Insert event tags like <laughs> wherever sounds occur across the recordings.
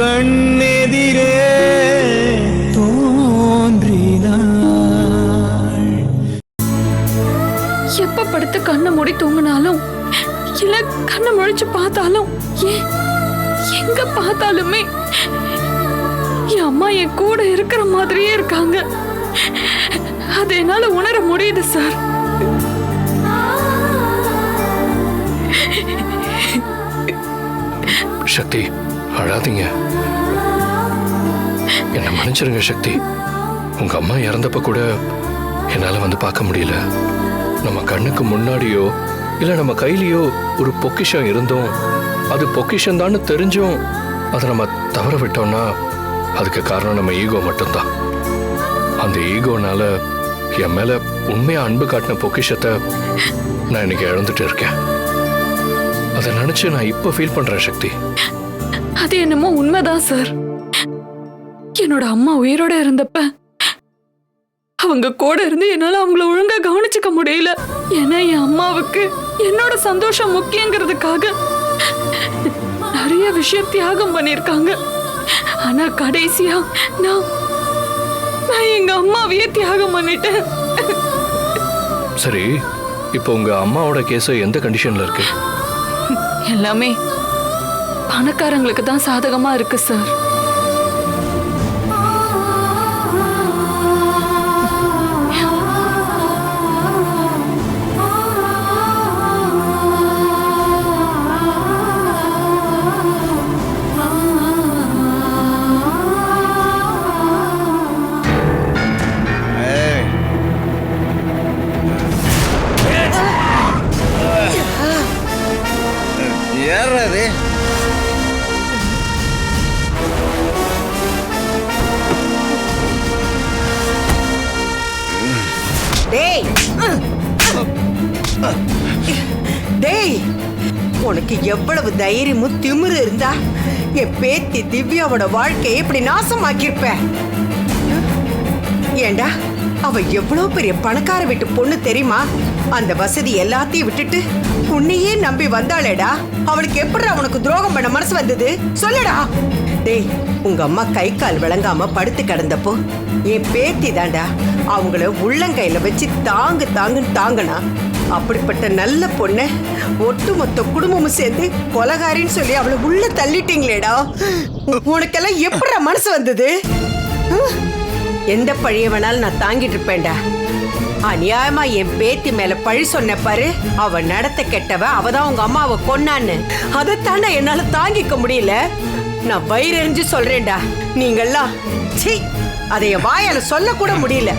கண்ணெதிரே தோன்றினாள். எப்ப படுத்து கண்ணை மூடி தூங்கினாலும் இல்ல கண்ணை முழிச்சு பார்த்தாலும் ஏன் எங்க பார்த்தாலுமே என் அம்மா என் கூட இருக்கிற மாதிரியே இருக்காங்க. அது என்னால உணர முடியுது சார். சக்தி அழாதீங்க. என்ன மன்னிச்சிருங்க சக்தி. உங்க அம்மா இறந்தப்ப கூட என்னால வந்து பார்க்க முடியல. நம்ம கண்ணுக்கு முன்னாடியோ இல்ல நம்ம கையிலயோ ஒரு பொக்கிஷம் இருந்தோம் அது பொக்கிஷம் தான் தெரிஞ்சும் அதை நம்ம தவற விட்டோம்னா அதுக்கு காரணம் நம்ம ஈகோ மட்டும்தான். அந்த ஈகோனால என் மேல உண்மையா அன்பு காட்டின பொக்கிஷத்தை நான் இன்னைக்கு இழந்துட்டு இருக்கேன். அதை நினைச்சு நான் இப்ப ஃபீல் பண்றேன் சக்தி. அது என்னமோ உண்மைதான் சார் என்னோட அம்மா உயிரோட இருந்தப்ப அவங்க கூட இருந்து என்னால அவங்கள ஒழுங்கா கவனிச்சுக்க முடியல. ஏன்னா என் அம்மாவுக்கு என்னோட சந்தோஷம் முக்கியங்கிறதுக்காக நிறைய விஷயம் தியாகம் பண்ணிருக்காங்க ஆனா கடைசியா நான் நான் எங்க அம்மாவையே தியாகம் பண்ணிட்டேன். சரி இப்போ உங்க அம்மாவோட கேஸ் எந்த கண்டிஷன்ல இருக்கு? எல்லாமே பணக்காரங்களுக்கு தான் சாதகமா இருக்கு சார். உனக்கு எவ்வளவு தைரியமும் திமிரு இருந்தா? என் பேத்தி திவ்யாவோட வாழ்க்கையை இப்படி நாசமாக்கியிருப்ப. ஏண்டா அவ எவ்வளவு பெரிய பணக்கார வீட்டு பொண்ணு தெரியுமா? அந்த வசதி எல்லாத்தையும் விட்டுட்டு உன்னையே நம்பி வந்தாளேடா. அவளுக்கு எப்படி உனக்கு துரோகம் பண்ண மனசு வந்தது? சொல்லுடா. டேய் உங்க அம்மா கை கால் விளங்காம படுத்து கிடந்தப்போ என் பேத்தி தாண்டா அவங்கள உள்ளங்கையில வச்சு தாங்கு தாங்குன்னு தாங்கினா அப்படிப்பட்ட நல்ல பொண்ணை ஒட்டுமொத்த குடும்பமும் சேர்ந்து கொலகாரின்னு சொல்லி அவளை உள்ள தள்ளிட்டீங்களேடா. உனக்கெல்லாம் எப்படி மனசு வந்தது? எந்த பழிய வேணாலும் நான் தாங்கிட்டு இருப்பேன்டா. அநியாயமா என் பேத்தி மேல பழி சொன்ன பாரு அவ நடத்த கெட்டவ அவதான் உங்க அம்மாவை கொன்னான்னு. அதைத்தாண்டா என்னால தாங்கிக்க முடியல. நான் வயிறெறிஞ்சு சொல்றேன்டா. நீங்கெல்லாம் சீ அதை வாயால சொல்ல கூட முடியல.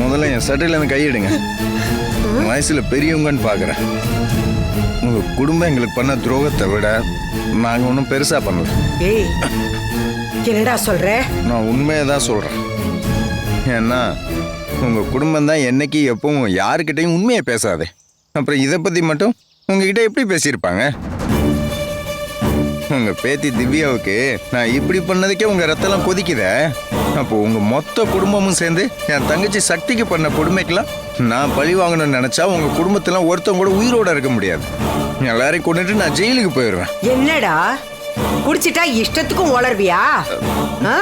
முதல்ல என் சட்டையில இருந்து கையிடுங்க. வயசுல பெரியவங்கன்னு பாக்குறேன். உங்க குடும்பம் எங்களுக்கு பண்ண துரோகத்தை விட நாங்க ஒன்றும் பெருசா பண்ணல. ஏய் என்னடா சொல்ற? நான் உண்மையை தான் சொல்றேன். ஏன்னா உங்க குடும்பம் தான் என்னைக்கு எப்பவும் யாருக்கிட்டையும் உண்மையை பேசாதே. அப்புறம் இதை பத்தி மட்டும் உங்ககிட்ட எப்படி பேசியிருப்பாங்க? உங்க பேத்தி திவ்யாவுக்கு நான் இப்படி பண்ணதுக்கே உங்க ரத்தம்லாம் கொதிக்குதே. அப்போ உங்க மொத்த குடும்பமும் சேர்ந்து என் தங்கச்சி சக்திக்கு பண்ண கொடுமைக்கெல்லாம் நான் பழி வாங்கணும்னு நினைச்சா உங்க குடும்பத்தெல்லாம் ஒருத்தவங்க கூட உயிரோட இருக்க முடியாது. எல்லாரையும் கொண்டுட்டு நான் ஜெயிலுக்கு போயிடுவேன். என்னடா? குடிச்சிட்டா இஷ்டத்துக்கும் உளர்வியா? ஆ?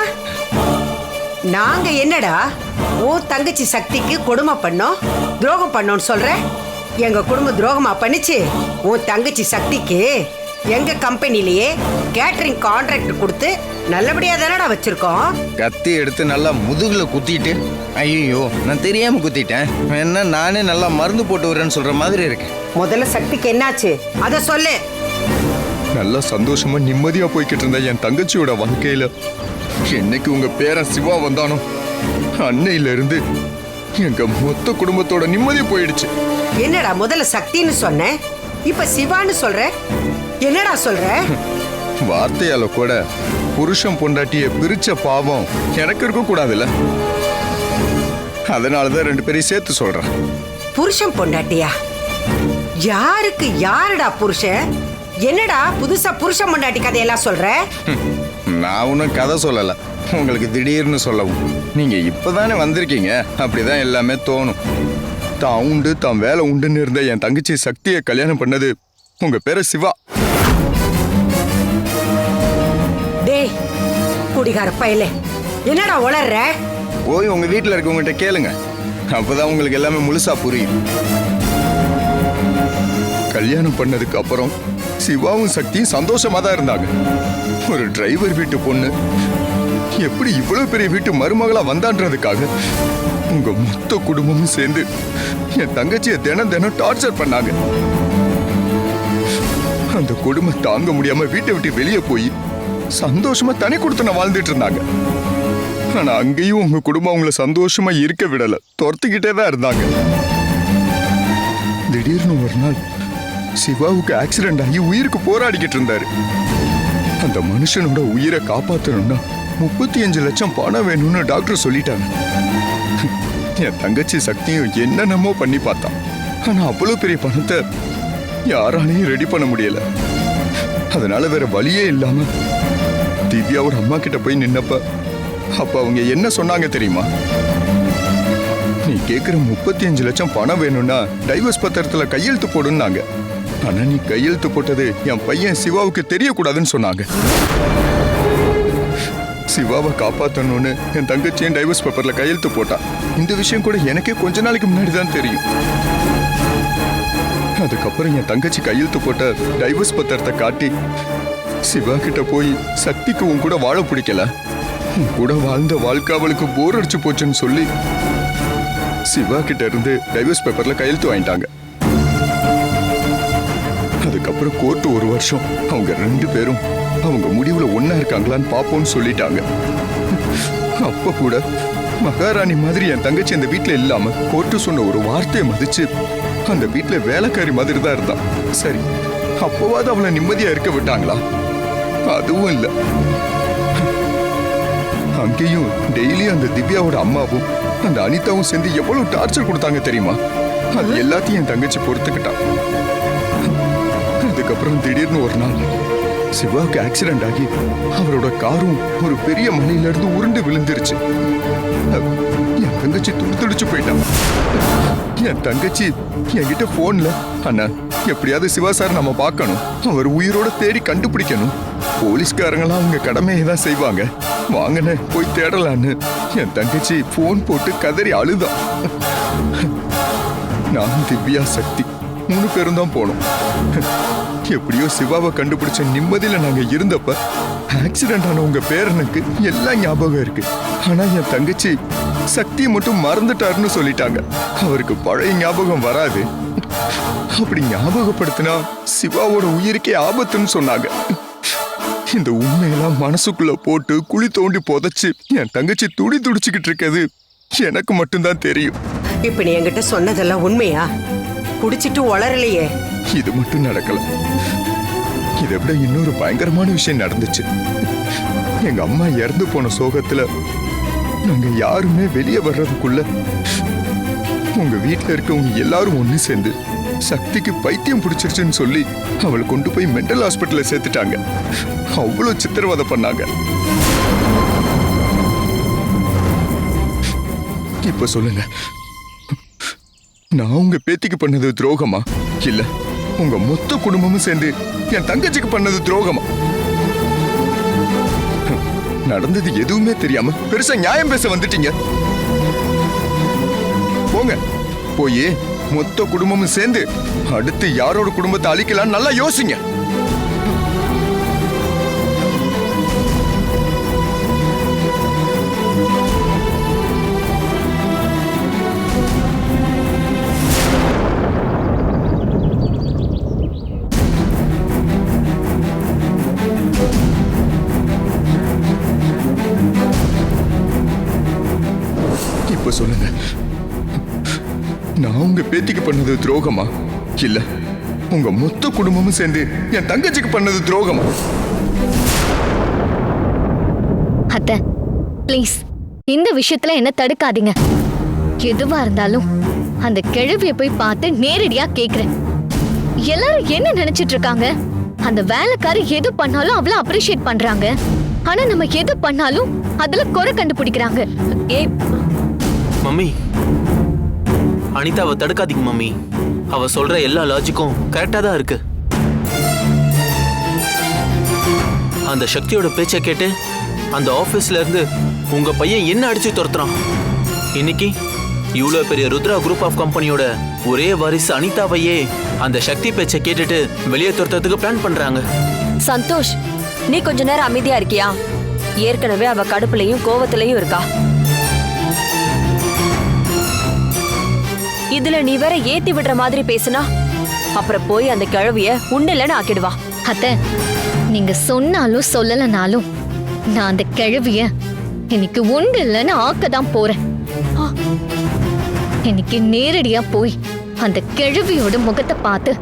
நாங்க என்னடா? ஓ தங்கச்சி சக்திக்கு கொடுமை பண்ணோம் துரோகம் பண்ணோம்னு சொல்ற? எங்க குடும்பம் துரோகமா பண்ணிச்சு? ஓ தங்கச்சி சக்திக்கு எங்க கம்பெனிலேயே கேட்டரிங் கான்ட்ராக்ட் கொடுத்து நல்லபடியா தானடா வச்சிருக்கோம்? கத்தி எடுத்து நல்லா முதுகுல குத்திட்டு ஐயோ நான் தெரியாம குத்திட்டேன். என்ன நானே நல்லா மருந்து போட்டு வரேன்னு சொல்ற மாதிரி இருக்கு. முதல்ல சக்திக்கு என்னாச்சு? அத சொல்லு. நல்லா சந்தோஷமா நிம்மதியா போய்கிட்டு இருந்த என் தங்கச்சியோட வாழ்க்கையில என்னைக்கு உங்க பேரன் சிவா வந்தானோ அன்னையில இருந்து எங்க மொத்த குடும்பத்தோட நிம்மதி போயிடுச்சு. என்னடா முதல்ல சக்தின்னு சொன்னேன் இப்ப சிவான்னு சொல்ற? என்னடா சொல்ற? <laughs> வார்த்தையால கூட புருஷன் பொண்டாட்டிய பிரிச்ச பாவம் எனக்கு இருக்க கூடாதுல்ல? அதனாலதான் ரெண்டு பேரையும் சேர்த்து சொல்றேன். புருஷன் பொண்டாட்டியா? யாருக்கு யாருடா புருஷன் என்னடா புதுசா புருஷன் பொண்டாட்டி கதையெல்லாம் சொல்ற? நான் ஒன்றும் கதை சொல்லல. உங்களுக்கு திடீர்னு சொல்லவும். நீங்க இப்பதானே வந்திருக்கீங்க. அப்படிதான் எல்லாமே தோணும். தான் உண்டு தான் வேலை உண்டுன்னு இருந்த என் தங்கச்சி சக்தியை கல்யாணம் பண்ணது உங்க பேரு சிவா. குடிகார பயலே. என்னடா உளர்ற? போய் உங்க வீட்டில் இருக்கவங்ககிட்ட கேளுங்க. அப்பதான் உங்களுக்கு எல்லாமே முழுசா புரியும். கல்யாணம் பண்ணதுக்கு அப்புறம் சிவாவும் சக்தியும் சந்தோஷமா தான் இருந்தாங்க. ஒரு டிரைவர் வீட்டு பொண்ணு. எப்படி இவ்வளவு பெரிய வீட்டு மருமகளா வந்தான்றதுக்காக உங்க மொத்த குடும்பமும் சேர்ந்து என் தங்கச்சியை தினம் தினம் டார்ச்சர் பண்ணாங்க. அந்த குடும்பம் தாங்க முடியாம வீட்டை விட்டு வெளியே போய் சந்தோஷமா தனி கொடுத்தன வாழ்ந்துட்டு இருந்தாங்க ஆனா அங்கேயும் உங்க குடும்பம் அவங்கள சந்தோஷமா இருக்க விடல. துரத்துக்கிட்டே தான் இருந்தாங்க. திடீர்னு ஒரு நாள் சிவாவுக்கு ஆக்சிடென்ட் ஆகி உயிருக்கு போராடிக்கிட்டு இருந்தாரு. அந்த மனுஷனோட உயிரை காப்பாத்தணும்னா முப்பத்தி அஞ்சு லட்சம் பணம் வேணும்னு டாக்டர் சொல்லிட்டாங்க. என் தங்கச்சி சக்தியும் என்னென்னமோ பண்ணி பார்த்தான். ஆனா அவ்வளவு பெரிய பணத்தை யாராலையும் ரெடி பண்ண முடியல. அதனால வேற வழியே இல்லாம ஒரு அம்மா கிட்ட போய் நின்னப்ப அப்ப அவங்க என்ன சொன்னாங்க தெரியுமா? நீ கேக்குற முப்பத்தி அஞ்சு லட்சம் பணம் வேணும்னா டைவர்ஸ் பத்திரத்துல கையெழுத்து போடுன்னாங்க. ஆனா நீ கையெழுத்து போட்டது என் பையன் சிவாவுக்கு தெரியக்கூடாதுன்னு சொன்னாங்க. சிவாவை காப்பாத்தணும்னு என் தங்கச்சியும் டைவர்ஸ் பேப்பர்ல கையெழுத்து போட்டான் இந்த விஷயம் கூட எனக்கே கொஞ்ச நாளைக்கு முன்னாடி தான் தெரியும். அதுக்கப்புறம் என் தங்கச்சி கையெழுத்து போட்ட டைவர்ஸ் பத்திரத்தை காட்டி சிவா கிட்ட போய் சக்திக்கு உன் கூட வாழ பிடிக்கல. உன் கூட வாழ்ந்த வாழ்க்கை அவளுக்கு போர் அடிச்சு போச்சுன்னு சொல்லி சிவா கிட்ட இருந்து டைவர்ஸ் பேப்பர்ல கையெழுத்து வாங்கிட்டாங்க. அதுக்கப்புறம் கோர்ட்டு ஒரு வருஷம் அவங்க ரெண்டு பேரும் அவங்க முடிவுல ஒன்னா இருக்காங்களான்னு பாப்போம்னு சொல்லிட்டாங்க. அப்ப கூட மகாராணி மாதிரி என் தங்கச்சி அந்த வீட்டுல இல்லாம கோர்ட்டு சொன்ன ஒரு வார்த்தையை மதிச்சு அந்த வீட்டில் வேலைக்காரி மாதிரி தான் இருந்தான். சரி அப்போவாது அவளை நிம்மதியா இருக்க விட்டாங்களா? அதுவும் இல்ல. அங்கேயும் டெய்லி அந்த திவ்யாவோட அம்மாவும் அந்த அனிதாவும் சேர்ந்து எவ்வளவு டார்ச்சர் கொடுத்தாங்க தெரியுமா? அது எல்லாத்தையும் என் தங்கச்சி பொறுத்துக்கிட்டான் அதுக்கப்புறம் திடீர்னு ஒரு நாள் சிவாவுக்கு ஆக்சிடென்ட் ஆகி அவரோட காரும் ஒரு பெரிய மலையிலிருந்து உருண்டு விழுந்துருச்சு. என் தங்கச்சி துடுத்துடிச்சு போயிட்டான் என் தங்கச்சி என்கிட்ட போன்ல அண்ணா எப்படியாவது சிவா சார் நம்ம பார்க்கணும். அவர் உயிரோட தேடி கண்டுபிடிக்கணும். போலீஸ்காரங்களாம் அவங்க கடமையை தான் செய்வாங்க. வாங்கண்ணே போய் தேடலான்னு. என் தங்கச்சி போன் போட்டு கதறி அழுதான் நான் திவ்யா சக்தி. மூணு பேரும் தான் போனோம். எப்படியோ சிவாவை கண்டுபிடிச்ச நிம்மதியில நாங்க இருந்தப்ப ஆக்சிடென்ட் ஆன உங்க பேரனுக்கு எல்லாம் ஞாபகம் இருக்கு. ஆனா என் தங்கச்சி சக்தியை மட்டும் மறந்துட்டாருன்னு சொல்லிட்டாங்க. அவருக்கு பழைய ஞாபகம் வராது. அப்படி ஞாபகப்படுத்தினா சிவாவோட உயிருக்கே ஆபத்துன்னு சொன்னாங்க. இந்த உண்மையெல்லாம் மனசுக்குள்ள போட்டு குழி தோண்டி புதைச்சு என் தங்கச்சி துடி துடிச்சுக்கிட்டு இருக்கிறது எனக்கு மட்டும்தான் தெரியும். இப்ப நீ என்கிட்ட சொன்னதெல்லாம் உண்மையா? குடிச்சிட்டு வளரலையே இது மட்டும் நடக்கல. இதை விட இன்னொரு பயங்கரமான விஷயம் நடந்துச்சு. எங்க அம்மா இறந்து போன சோகத்துல நாங்க யாருமே வெளியே வர்றதுக்குள்ள உங்க வீட்டுல இருக்கவங்க எல்லாரும் ஒண்ணு சேர்ந்து சக்திக்கு பைத்தியம் பிடிச்சிருச்சுன்னு சொல்லி அவளை கொண்டு போய் மென்டல் ஹாஸ்பிட்டல சேர்த்துட்டாங்க. அவ்வளவு சித்திரவதை பண்ணாங்க. இப்ப சொல்லுங்க. நான் உங்க பேத்திக்கு பண்ணது துரோகமா? இல்ல உங்க மொத்த குடும்பமும் சேர்ந்து என் தங்கச்சிக்கு பண்ணது துரோகமா? நடந்தது எதுவுமே தெரியாம பெருசா நியாயம் பேச வந்துட்டீங்க. போங்க போய் மொத்த குடும்பமும் சேர்ந்து அடுத்து யாரோட குடும்பத்தை அழிக்கலாம்னு நல்லா யோசிங்க. சொல்லுங்க. நான் உங்க பேத்திக்கு பண்ணது துரோகமா? இல்ல உங்க மொத்த குடும்பமும் சேர்ந்து என் தங்கச்சிக்கு பண்ணது துரோகமா? அத்தை ப்ளீஸ் இந்த விஷயத்துல என்ன தடுக்காதீங்க. எதுவா இருந்தாலும் அந்த கிழவிய போய் பார்த்து நேரடியா கேக்குறேன். எல்லாரும் என்ன நினைச்சிட்டு இருக்காங்க? அந்த வேலைக்காரி எது பண்ணாலும் அவ்வளவு அப்ரிஷியேட் பண்றாங்க. ஆனா நம்ம எது பண்ணாலும் அதுல குறை கண்டுபிடிக்கிறாங்க. ஏய் மம்மி. அனிதாவை தடுக்காதீங்க மம்மி. அவ சொல்ற எல்லா லாஜிக்கும் கரெக்டா தான் இருக்கு. அந்த சக்தியோட பேச்சை கேட்டு அந்த ஆஃபீஸ்ல இருந்து உங்க பையன் என்ன அடிச்சு துரத்துறான்? இன்னைக்கு இவ்வளோ பெரிய ருத்ரா குரூப் ஆஃப் கம்பெனியோட ஒரே வாரிசு அனிதாவையே அந்த சக்தி பேச்சை கேட்டுட்டு வெளியே துரத்துறதுக்கு பிளான் பண்றாங்க. சந்தோஷ் நீ கொஞ்ச நேரம் அமைதியா இருக்கியா? ஏற்கனவே அவ கடுப்புலயும் கோவத்திலையும் இருக்கா? இதுல நீ வேற ஏத்தி விடுற மாதிரி பேசுனா? அப்புறம் போய் அந்த கிழவிய உண்டில்லன்னு ஆக்கிடுவா. அத்தை நீங்க சொன்னாலும் சொல்லலனாலும் நான் அந்த கிழவிய இன்னைக்கு உண்டு இல்லைன்னு ஆக்க தான் போறேன். இன்னைக்கு நேரடியா போய் அந்த கிழவியோட முகத்தை பார்த்து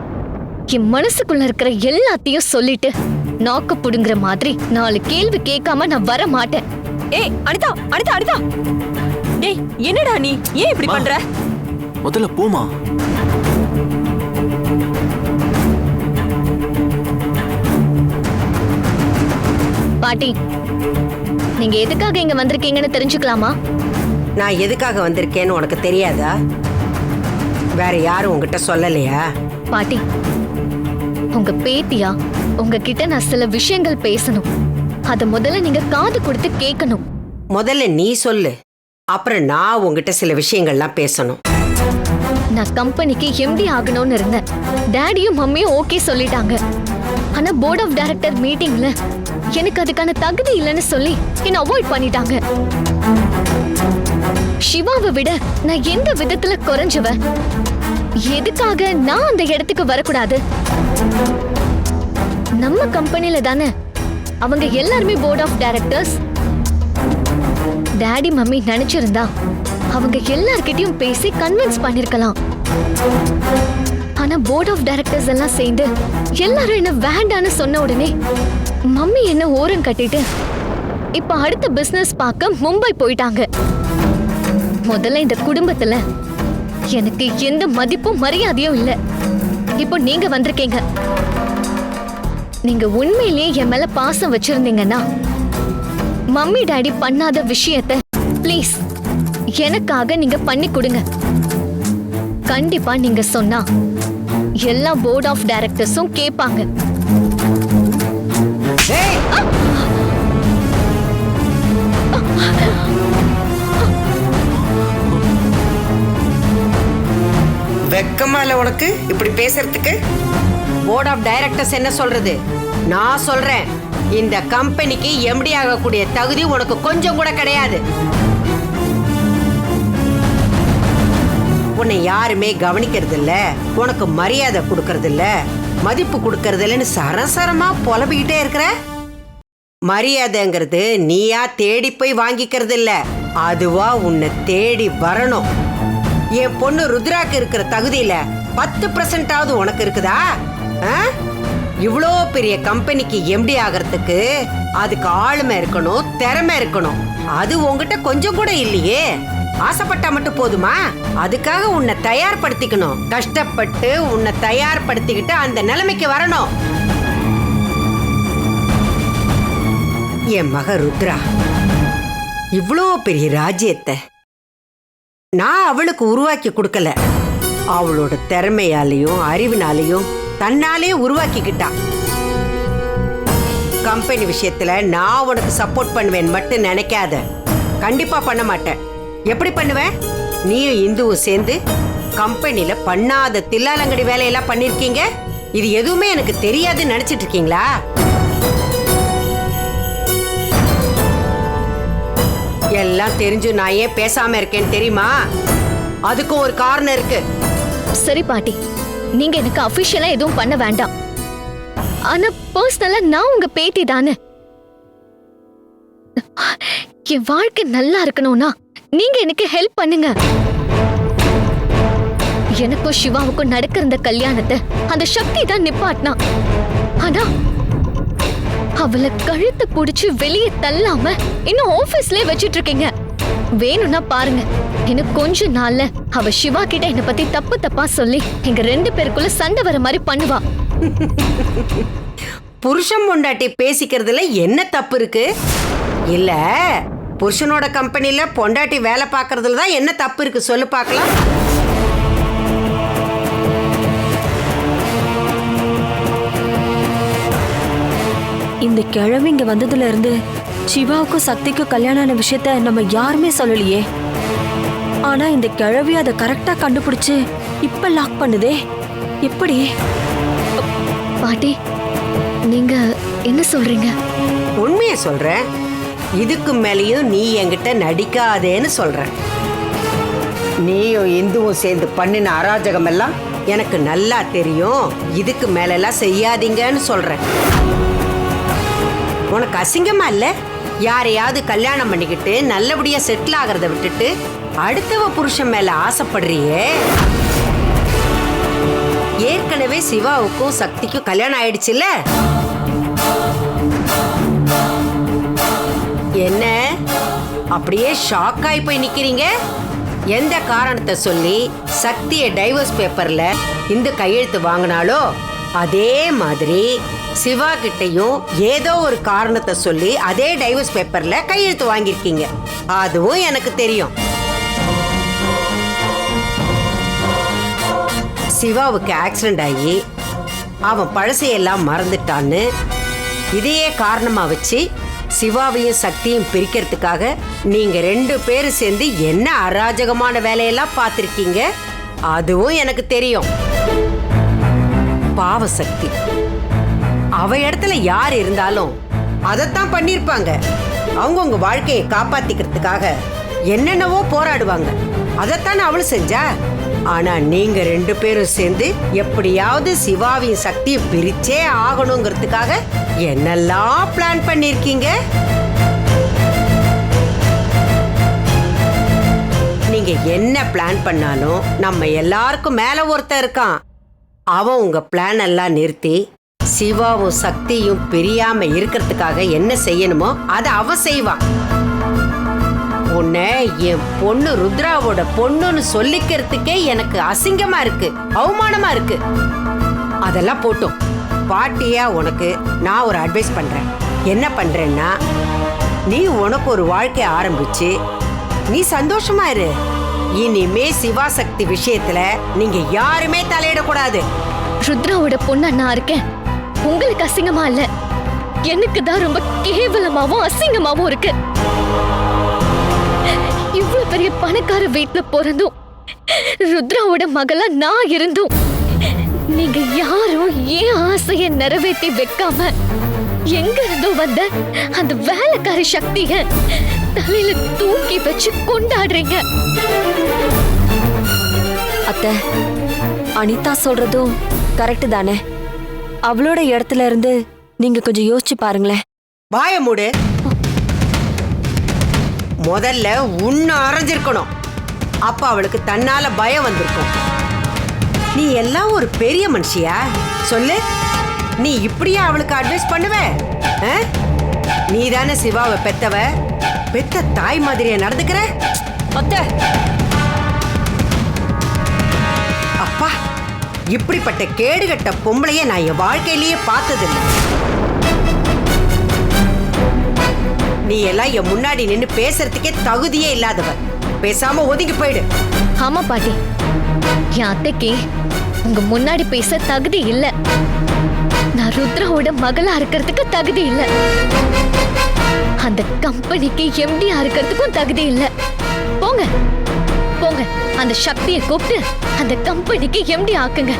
என் மனசுக்குள்ள இருக்கிற எல்லாத்தையும் சொல்லிட்டு நாக்கு புடுங்குற மாதிரி நாலு கேள்வி கேட்காம நான் வர மாட்டேன். ஏய் அனிதா அனிதா அனிதா. டேய் என்னடா நீ? ஏன் இப்படி. பண்ற? முதல்ல போமா. பாட்டி நீங்க எதுக்காக இங்க வந்திருக்கீங்கன்னு தெரிஞ்சுக்கலாமா? நான் எதுக்காக வந்திருக்கேன்னு உனக்கு தெரியாதா? வேற யாரும் உங்ககிட்ட சொல்லலையா? பாட்டி உங்க பேத்தியா உங்ககிட்ட நான் சில விஷயங்கள் பேசணும். அத முதல்ல நீங்க காது கொடுத்து கேட்கணும். முதல்ல நீ சொல்லு. அப்புறம் நான் உங்ககிட்ட சில விஷயங்கள்லாம் பேசணும். நான் கம்பெனிக்கு எம்டி ஆகணும்னு இருந்தேன். டேடியும் மம்மியும் ஓகே சொல்லிட்டாங்க. ஆனா போர்ட் ஆஃப் டைரக்டர் மீட்டிங்ல எனக்கு அதுக்கான தகுதி இல்லைன்னு சொல்லி என்ன அவாய்ட் பண்ணிட்டாங்க. சிவாவை விட நான் எந்த விதத்துல குறைஞ்சவ எதுக்காக நான் அந்த இடத்துக்கு வரக்கூடாது? நம்ம கம்பெனில தானே அவங்க எல்லாருமே board of directors daddy mummy நினைச்சிருந்தா அவங்க எல்லார்கிட்டயும் பேசி கன்வின்ஸ் பண்ணிருக்கலாம். ஆனா போர்ட் ஆஃப் டைரக்டர்ஸ் எல்லாம் சேர்ந்து எல்லாரும் என்ன வேண்டான்னு சொன்ன உடனே மம்மி என்ன ஓரம் கட்டிட்டு இப்ப அடுத்த பிசினஸ் பார்க்க மும்பை போயிட்டாங்க. முதல்ல இந்த குடும்பத்துல எனக்கு எந்த மதிப்பும் மரியாதையும் இல்ல. இப்போ நீங்க வந்திருக்கீங்க. நீங்க உண்மையிலேயே என் மேல பாசம் வச்சிருந்தீங்கன்னா மம்மி டாடி பண்ணாத விஷயத்த ப்ளீஸ் எனக்காக நீங்க பண்ணி கொடுங்க. கண்டிப்பா நீங்க சொன்னா எல்லா போர்ட் ஆஃப் டைரக்டர்ஸும் கேட்பாங்க! வெக்கமா இல்ல உனக்கு இப்படி பேசுறதுக்கு? போர்ட் ஆஃப் டைரக்டர்ஸ் என்ன சொல்றது? நான் சொல்றேன் இந்த கம்பெனிக்கு எம்டி ஆகக்கூடிய தகுதி உனக்கு கொஞ்சம் கூட கிடையாது. உன்னை யாருமே கவனிக்கிறது இல்ல உனக்கு மரியாதை கொடுக்கறது இல்ல மதிப்பு கொடுக்கறது இல்லைன்னு சரசரமா புலம்பிக்கிட்டே இருக்கிற? மரியாதைங்கிறது நீயா தேடி போய் வாங்கிக்கிறது இல்ல அதுவா உன்னை தேடி வரணும். என் பொண்ணு ருத்ராக்கு இருக்கிற தகுதியில பத்து பர்சன்டாவது உனக்கு இருக்குதா? ஆ? இவ்வளோ பெரிய கம்பெனிக்கு எம்டி ஆகிறதுக்கு அதுக்கு ஆளுமை இருக்கணும் திறமை இருக்கணும். அது உங்ககிட்ட கொஞ்சம் கூட இல்லையே. ஆசைப்பட்டா மட்டும் போதுமா? அதுக்காக உன்னை தயார்படுத்திக்கணும். கஷ்டப்பட்டு உன்னை தயார்படுத்திக்கிட்டு அந்த நிலைமைக்கு வரணும். என் மக ருத்ரா இவ்வளோ பெரிய ராஜ்யத்தை நான் அவளுக்கு உருவாக்கி கொடுக்கல. அவளோட திறமையாலையும் அறிவினாலையும் தன்னாலே உருவாக்கிக்கிட்டா. கம்பெனி விஷயத்துல நான் உனக்கு சப்போர்ட் பண்ணுவேன் மட்டும் நினைக்காத. கண்டிப்பா பண்ண மாட்டேன். எப்படி பண்ணுவேன்? நீயும் இந்துவும் சேர்ந்து கம்பெனில பண்ணாத தில்லாலங்கடி வேலையெல்லாம் பண்ணிருக்கீங்க? இது எதுவுமே எனக்கு தெரியாதுன்னு நினைச்சிட்டு இருக்கீங்களா? எல்லாம் தெரிஞ்சு நான் ஏன் பேசாம இருக்கேன்னு தெரியுமா? அதுக்கும் ஒரு காரணம் இருக்கு. சரி பாட்டி நீங்க எனக்கு அபிஷியலா எதுவும் பண்ண வேண்டாம். ஆனா பர்சனலா நான் உங்க பேட்டி தானே. என் வாழ்க்கை நல்லா இருக்கணும்னா நீங்க எனக்கு ஹெல்ப் பண்ணுங்க. எனக்கும் சிவாவுக்கும் நடக்கிற இந்த கல்யாணத்தை அந்த சக்தி தான் நிப்பாட்டினா ஆனா அவளை கழுத்தை புடிச்சு வெளியே தள்ளாம இன்னும் ஆபீஸ்லயே வச்சிட்டு இருக்கீங்க வேணும்னா பாருங்க இன்னும் கொஞ்ச நாள்ல அவ சிவா கிட்ட என்ன பத்தி தப்பு தப்பா சொல்லி எங்க ரெண்டு பேருக்குள்ள சண்டை வர மாதிரி பண்ணுவா. புருஷன் பொண்டாட்டி பேசிக்கிறதுல என்ன தப்பு இருக்கு? இல்ல புருஷனோட கம்பெனில பொண்டாட்டி வேலை பார்க்கறதுல தான் என்ன தப்பு இருக்கு? சொல்லு பார்க்கலாம். இந்த கிழவி இங்க வந்ததுல இருந்து சிவாவுக்கும் சக்திக்கும் கல்யாணம் ஆன விஷயத்த நம்ம யாருமே சொல்லலையே. ஆனா இந்த கிழவி அதை கரெக்டா கண்டுபிடிச்சு இப்ப லாக் பண்ணுதே. எப்படி? பாட்டி நீங்க என்ன சொல்றீங்க? உண்மையை சொல்றேன். இதுக்கு மேலேயும் நீ என்கிட்ட நடிக்காதேன்னு சொல்றேன். நீயும் இந்துவும் சேர்ந்து பண்ணின அராஜகம் எல்லாம் எனக்கு நல்லா தெரியும். இதுக்கு மேலெல்லாம் செய்யாதீங்கன்னு சொல்றேன். உனக்கு அசிங்கமா இல்ல? யாரையாவது கல்யாணம் பண்ணிக்கிட்டு நல்லபடியா செட்டில் ஆகிறத விட்டுட்டு அடுத்தவ புருஷன் மேல ஆசைப்படுறியே? ஏற்கனவே சிவாவுக்கும் சக்திக்கும் கல்யாணம் ஆயிடுச்சுல்ல? என்ன? அப்படியே ஷாக் ஆகி போய் நிற்கிறீங்க எந்த காரணத்தை சொல்லி சக்தியை டைவர்ஸ் பேப்பரில் இந்த கையெழுத்து வாங்கினாலோ அதே மாதிரி சிவா கிட்டையும் ஏதோ ஒரு காரணத்தை சொல்லி அதே டைவர்ஸ் பேப்பரில் கையெழுத்து வாங்கியிருக்கீங்க. அதுவும் எனக்கு தெரியும். சிவாவுக்கு ஆக்சிடென்ட் ஆகி அவன் பழசையெல்லாம் மறந்துட்டான்னு இதையே காரணமாக வச்சு சிவாவையும் சக்தியும் பிரிக்கிறதுக்காக நீங்க ரெண்டு பேரும் சேர்ந்து என்ன அராஜகமான வேலையெல்லாம் பார்த்துருக்கீங்க? அதுவும் எனக்கு தெரியும். பாவ சக்தி. அவ இடத்துல யார் இருந்தாலும் அதைத்தான் பண்ணியிருப்பாங்க. அவங்கவுங்க வாழ்க்கையை காப்பாத்திக்கிறதுக்காக என்னென்னவோ போராடுவாங்க. அதைத்தான் அவளும் செஞ்சா. ஆனா நீங்க ரெண்டு பேரும் சேர்ந்து எப்படியாவது சிவாவின் சக்தியை பிரிச்சே ஆகணுங்கிறதுக்காக என்னெல்லாம் பிளான் பண்ணிருக்கீங்க? நீங்க என்ன பிளான் பண்ணாலும் நம்ம எல்லாருக்கும் மேல ஒருத்தன் இருக்கான். அவன் உங்க பிளான் எல்லாம் நிறுத்தி சிவாவும் சக்தியும் பிரியாம இருக்கிறதுக்காக என்ன செய்யணுமோ அதை அவ செய்வான் உன்னை என் பொண்ணு ருத்ராவோட பொண்ணுன்னு சொல்லிக்கிறதுக்கே எனக்கு அசிங்கமா இருக்கு அவமானமா இருக்கு. அதெல்லாம் போட்டோம். பாட்டியா உனக்கு நான் ஒரு அட்வைஸ் பண்றேன். என்ன பண்றேன்னா நீ உனக்கு ஒரு வாழ்க்கை ஆரம்பிச்சு நீ சந்தோஷமா இரு. இனிமே சிவாசக்தி விஷயத்துல நீங்க யாருமே தலையிடக்கூடாது. ருத்ராவோட பொண்ணா நான் இருக்கேன். உங்களுக்கு அசிங்கமா இல்ல? எனக்கு தான் ரொம்ப கேவலமாவும் அசிங்கமாவும் இருக்கு. இவ்வளவு பெரிய பணக்கார வீட்டுல பிறந்தும் ருத்ராவோட மகளா நான் இருந்தும் நீங்க யாரும் ஏன் ஆசைய நிறைவேற்றி வைக்காம எங்க இருந்தோ வந்த அந்த வேலைக்காரி சக்திய தலையில தூக்கி வச்சு கொண்டாடுறீங்க? அத்தை அனிதா சொல்றதும் கரெக்ட் தானே? அவளோட இடத்துல இருந்து நீங்க கொஞ்சம் யோசிச்சு பாருங்களேன். வாய மூடு. முதல்ல உன்னை அரைஞ்சிருக்கணும். அப்ப அவளுக்கு தன்னால பயம் வந்திருக்கும். நீ எல்லாம் ஒரு பெரிய மனுஷியா? சொல்லு. நீ இப்படியா அவளுக்கு அட்வைஸ் பண்ணுவ? ஆ? நீ தானே சிவாவை பெத்தவ? பெத்த தாய் மாதிரியா நடந்துக்கிற? மொத்த அப்பா இப்படிப்பட்ட கேடுகட்ட பொம்பளைய நான் என் வாழ்க்கையிலேயே பார்த்ததில்லை. நீ எல்லாம் என் முன்னாடி நின்று பேசுறதுக்கே தகுதியே இல்லாதவ. பேசாம ஒதுங்கி போயிடு. ஆமா பாட்டி. என் அத்தைக்கு உங்க முன்னாடி பேச தகுதி இல்ல. நான் ருத்ராவோட மகளா இருக்கிறதுக்கு தகுதி இல்ல. அந்த கம்பெனிக்கு எம்டியா இருக்கிறதுக்கும் தகுதி இல்ல. போங்க. போங்க. அந்த சக்தியை கூப்பிட்டு அந்த கம்பெனிக்கு எம்டி ஆக்குங்க.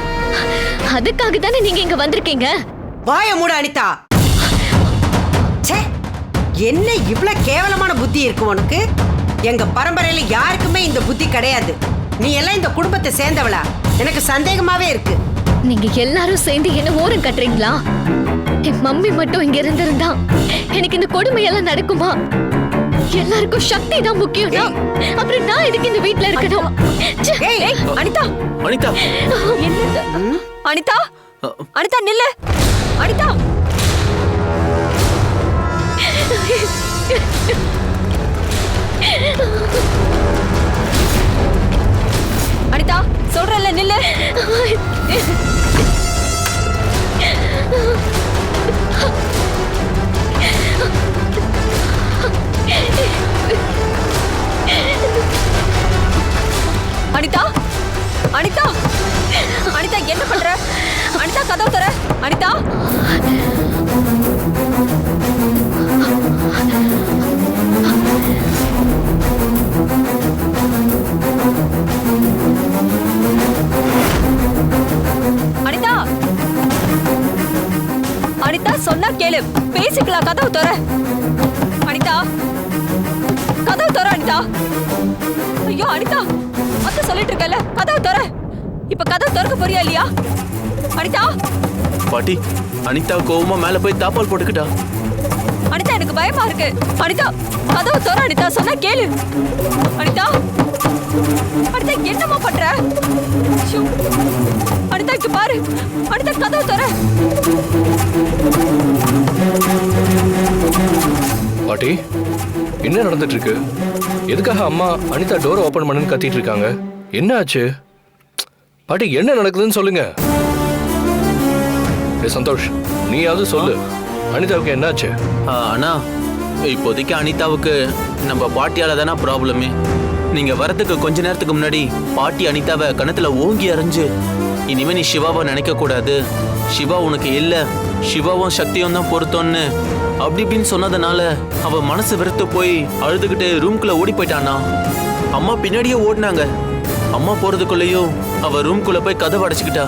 அதுக்காக தானே நீங்க இங்க வந்திருக்கீங்க? வாய மூட அனிதா. ச்சே என்ன இவ்ளோ கேவலமான புத்தி இருக்கு உனக்கு? எங்க பரம்பரையில யாருக்குமே இந்த புத்தி கிடையாது. நீ எல்லாம் இந்த குடும்பத்தை சேர்ந்தவளா? எனக்கு சந்தேகமாவே இருக்கு. நீங்க எல்லாரும் சேர்ந்து என்ன ஓரம் கட்டுறீங்களா? என் மம்மி மட்டும் இங்க இருந்திருந்தா எனக்கு இந்த கொடுமையெல்லாம் நடக்குமா? எல்லாருக்கும் சக்தி தான் முக்கியம்னா அப்புறம் நான் எதுக்கு இந்த வீட்ல இருக்கணும்? அனிதா. அனிதா. என்ன அனிதா? அனிதா நில்லு. அனிதா. அனிதா சொல்றல நில்லு. அனிதா? பாட்டி அனிதா கோவமா மேல போய் தாப்பால் போட்டுக்கிட்டா. அனிதா எனக்கு பயமா இருக்கு. அனிதா கதவு தர அனிதா சொன்னா கேளு. அனிதா அனிதா என்னம்மா பண்ற. அனிதா இங்க பாரு. அனிதா கதவு தர பாட்டி என்ன நடந்துட்டு இருக்கு எதுக்காக அம்மா அனிதா டோர் ஓபன் பண்ணுன்னு கத்திட்டு இருக்காங்க? என்ன ஆச்சு பாட்டி என்ன நடக்குதுன்னு சொல்லுங்க. சந்தோஷ் நீயாவது சொல்லு. அனிதாவுக்கு என்னாச்சு? அண்ணா இப்போதைக்கு அனிதாவுக்கு நம்ம பாட்டியால தானே ப்ராப்ளமே. நீங்க வரதுக்கு கொஞ்ச நேரத்துக்கு முன்னாடி பாட்டி அனிதாவை கணத்துல ஓங்கி அரைஞ்சு இனிமே நீ சிவாவை நினைக்க கூடாது. சிவா உனக்கு இல்ல சிவாவும் சக்தியும் தான் பொருத்தோன்னு அப்படி இப்படின்னு சொன்னதுனால அவ மனசு வெறுத்து போய் அழுதுகிட்டு ரூம்குள்ள ஓடி போயிட்டானா? அம்மா பின்னாடியே ஓடினாங்க. அம்மா போறதுக்குள்ளேயும் அவ ரூம்குள்ள போய் கதவை அடைச்சிக்கிட்டா.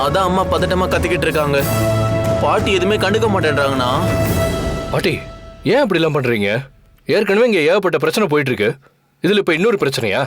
அதான் அம்மா பதட்டமா கத்திக்கிட்டு இருக்காங்க. பாட்டி எதுவுமே கண்டுக்க மாட்டேன்றாங்கண்ணா. பாட்டி ஏன் அப்படிலாம் பண்றீங்க? ஏற்கனவே இங்க ஏகப்பட்ட பிரச்சனை போயிட்டு இருக்கு. இதுல இப்ப இன்னொரு பிரச்சனையா?